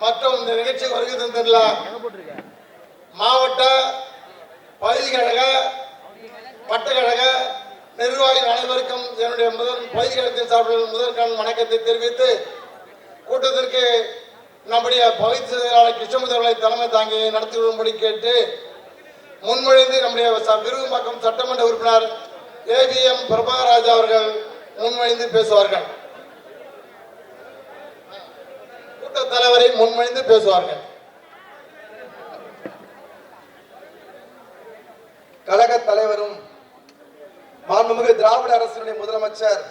மற்றும் இந்த நிகழ்ச்சி வருகை தந்துள்ள மாவட்ட பல்கழக பட்டக்கழக நிர்வாகிகள் அனைவருக்கும் என்னுடைய முதல் பகுதி கழகத்தின் சார்பில் முதற்கான வணக்கத்தை தெரிவித்து கூட்டத்திற்கு நம்முடைய பகுதி செயலாளர் கிருஷ்ணமுதர்களை தலைமை தாங்கி நடத்தி வரும்படி கேட்டு முன்மொழிந்து நம்முடைய ச- விருகம்பாக்கம் சட்டமன்ற உறுப்பினர் ஏபிஎம் பிரபாகராஜா அவர்கள் முன்மொழிந்து பேசுவார்கள். மூத்த தலைவரை முன்மொழிந்து பேசுவார்கள். கழக தலைவரும் மாண்புமிகு திராவிட அரசினுடைய முதலமைச்சர்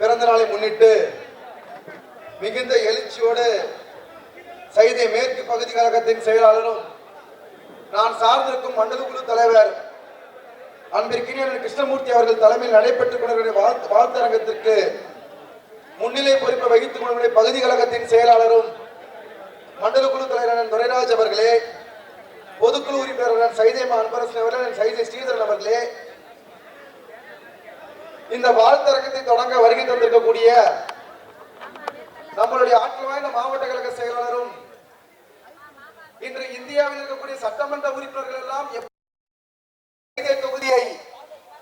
பிறந்த நாளை முன்னிட்டு மிகுந்த எழுச்சியோடு சைதை மேற்கு பகுதி கழகத்தின் செயலாளரும் நான் சார்ந்திருக்கும் மண்டல குழு தலைவர் அன்பிற்கினிய கிருஷ்ணமூர்த்தி அவர்கள் தலைமையில் நடைபெற்றுக் கொண்டிருக்கிற வாழ்த்து வாழ்த்தரங்கத்திற்கு முன்னிலை பொறுப்பை வகித்துக் கொள்ளும் பகுதி கழகத்தின் செயலாளரும் மண்டல குழு தலைவர் துரைராஜ் அவர்களே பொதுக்குழு உறுப்பினர் சைதை அன்பரசன் அவர்கள் சைதை ஸ்ரீதரன் அவர்களே இந்த வாழ்த்தரங்கத்தை தொடங்க வருகை தந்திருக்கக்கூடிய நம்மளுடைய ஆற்றல் வாய்ந்த மாவட்ட கழக செயலாளரும் இன்று இந்தியாவில் இருக்கக்கூடிய சட்டமன்ற உறுப்பினர்கள் எல்லாம் எப்படி தொகுதியை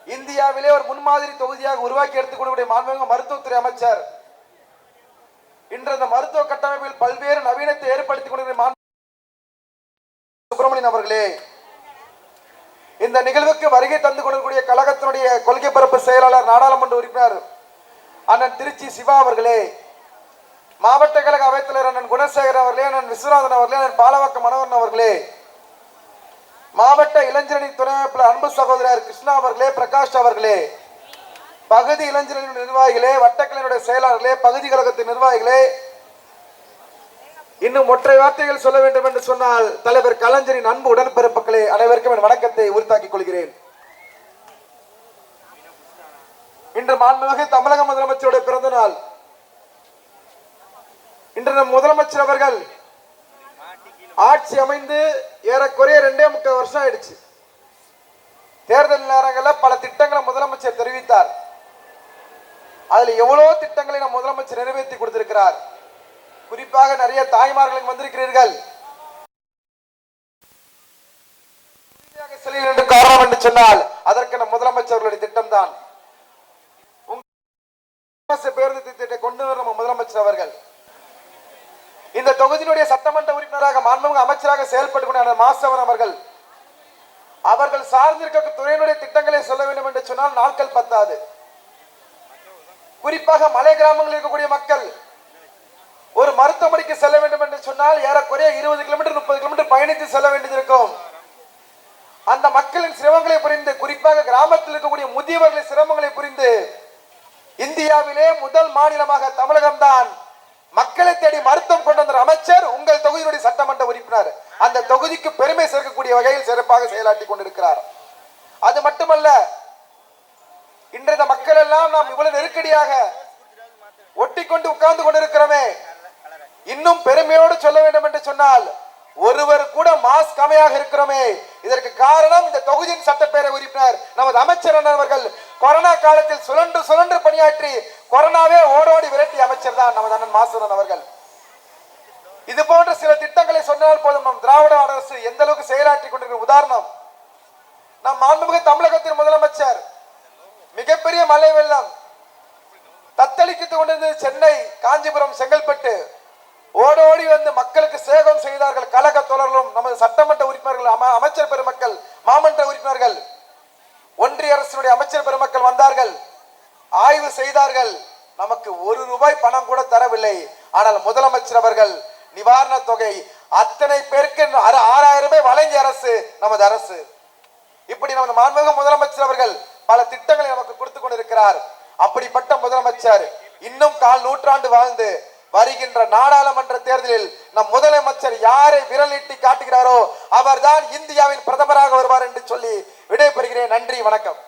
இந்தியாவிலே ஒரு முன்மாதிரி தொகுதியாக உருவாக்கி எடுத்துக்கொள்ளக்கூடிய மாண்புமிகு மருத்துவத்துறை அமைச்சர் இன்று இந்த மருத்துவ கட்டமைப்பில் பல்வேறு நவீனத்தை ஏற்படுத்திக் கொண்டிருக்கிற சுப்பிரமணியன் அவர்களே இந்த நிகழ்வுக்கு வருகை தந்து கொண்டிருக்கூடிய கழகத்தினுடைய கொள்கை பரப்பு செயலாளர் நாடாளுமன்ற உறுப்பினர் அண்ணன் திருச்சி சிவா அவர்களே மாவட்ட கழக அவைத்தலைவர் அண்ணன் குணசேகர் அவர்களே அண்ணன் விஸ்வநாதன் அவர்களே அண்ணன் பாலவாக்க மனோகரன் அவர்களே மாவட்ட இளைஞரணி துணை அமைப்பில் அன்பு சகோதரர் கிருஷ்ணா அவர்களே பிரகாஷ் அவர்களே பகுதி இளைஞர்களின் நிர்வாகிகளே வட்டக்கலையினுடைய செயலாளர்களே பகுதி கழகத்தின் நிர்வாகிகளே இன்னும் ஒற்றை வார்த்தைகள் சொல்ல வேண்டும் என்று சொன்னால் தலைவர் கலைஞரின் அன்பு உடன்பிறப்புகளே அனைவருக்கும் என் வணக்கத்தை உறுத்தாக்கிக் கொள்கிறேன். இன்று மாண்புமிகு தமிழக முதலமைச்சருடைய பிறந்த நாள் இன்று நம் முதலமைச்சர் அவர்கள் ஆட்சி அமைந்து ஏறக்குறைய ரெண்டே முக்கால் வருஷம் ஆயிடுச்சு. தேர்தல் நேரங்களில் பல திட்டங்களை முதலமைச்சர் தெரிவித்தார். அதுல எவ்வளவு திட்டங்களை நம் முதலமைச்சர் நிறைவேற்றி கொடுத்திருக்கிறார். குறிப்பாக நிறைய தாய்மார்களுக்கு வந்திருக்கிறீர்கள். என்று காரணம் என்று சொன்னால் அதற்கு நம் முதலமைச்சர்களுடைய திட்டம் தான் பேருந்து திட்டத்தை கொண்டு வர நம்ம முதலமைச்சர் அவர்கள். இந்த தொகுதியினுடைய சட்டமன்ற உறுப்பினராக மாண்புமிகு அமைச்சராக செயல்பட்டு கொண்ட மாசவன் அவர்கள் அவர்கள் சார்ந்திருக்க துறையினுடைய திட்டங்களை சொல்ல வேண்டும் என்று சொன்னால் நாட்கள் பத்தாது. குறிப்பாக மலை கிராமங்களில் இருக்கக்கூடிய மக்கள் ஒரு மருத்துவமனைக்கு செல்ல வேண்டும் என்று சொன்னால் ஏறக்குறைய இருபது கிலோமீட்டர் முப்பது கிலோமீட்டர் பயணித்து செல்ல வேண்டியிருக்கும். அந்த மக்களின் சிரமங்களை புரிந்து குறிப்பாக கிராமத்தில் இருக்கக்கூடிய முதியவர்களின் சிரமங்களை புரிந்து இந்தியாவிலே முதல் மாநிலமாக தமிழகம்தான் மக்களை தேடி மருத்துவம் கொண்டு வந்த அமைச்சர் உங்கள் தொகுதியினுடைய சட்டமன்ற உறுப்பினர். அந்த தொகுதிக்கு பெருமை சேர்க்கக்கூடிய வகையில் சிறப்பாக செயலாற்றி கொண்டிருக்கிறார். அது மட்டுமல்ல இன்றைய மக்கள் எல்லாம் நாம் இவ்வளவு நெருக்கடியாக ஒட்டி கொண்டு உட்கார்ந்து கொண்டிருக்கிறோமே. இன்னும் பெருமையோடு சொல்ல வேண்டும் என்று சொன்னால் ஒருவர் கூட மாஸ்க் அமையாக இருக்கிறோமே. இதற்கு காரணம் இந்த தொகுதியின் சட்டப்பேரவை உறுப்பினர் நமது அமைச்சர் அண்ணன் அவர்கள் கொரோனா காலத்தில் சுழன்று சுழன்று பணியாற்றி கொரோனாவே ஓடோடி விரட்டி அமைச்சர் தான் நமது அண்ணன் மாசுரன் அவர்கள். இது போன்ற சில திட்டங்களை சொன்னால் போதும் நம் திராவிட அரசு எந்த அளவுக்கு செயலாற்றி கொண்டிருக்கிற உதாரணம். நம் மாண்புமிகு தமிழகத்தின் முதலமைச்சர் மிகப்பெரிய மழை வெள்ளம் தத்தளித்துக் கொண்டிருந்தது சென்னை காஞ்சிபுரம் செங்கல்பட்டு. ஓடோடி வந்து மக்களுக்கு சேகம் செய்தார்கள் கழக தொடர்களும் நமது சட்டமன்ற உறுப்பினர்கள் அமைச்சர் பெருமக்கள் மாமன்ற உறுப்பினர்கள். ஒன்றிய அரசினுடைய அமைச்சர் பெருமக்கள் வந்தார்கள். ஆய்வு செய்தார்கள். நமக்கு ஒரு ரூபாய் பணம் கூட தரவில்லை. ஆனால் முதலமைச்சர் அவர்கள் நிவாரண தொகை அத்தனை பேருக்கு ஆறு- ஆறாயிரம் ரூபாய் வழங்கிய அரசு நமது அரசு. இப்படி நமது மாண்புமிகு முதலமைச்சர் அவர்கள் பல திட்டங்களை இருக்கிறார் அப்படிப்பட்ட முதலமைச்சர் இன்னும் கால் நூற்றாண்டு வாழ்ந்து வருகின்ற நாடாளுமன்ற தேர்தலில் நம் முதலமைச்சர் யாரை விரலிட்டு காட்டுகிறாரோ அவர்தான் இந்தியாவின் பிரதமராக வருவார் என்று சொல்லி விடைபெறுகிறேன். நன்றி வணக்கம்.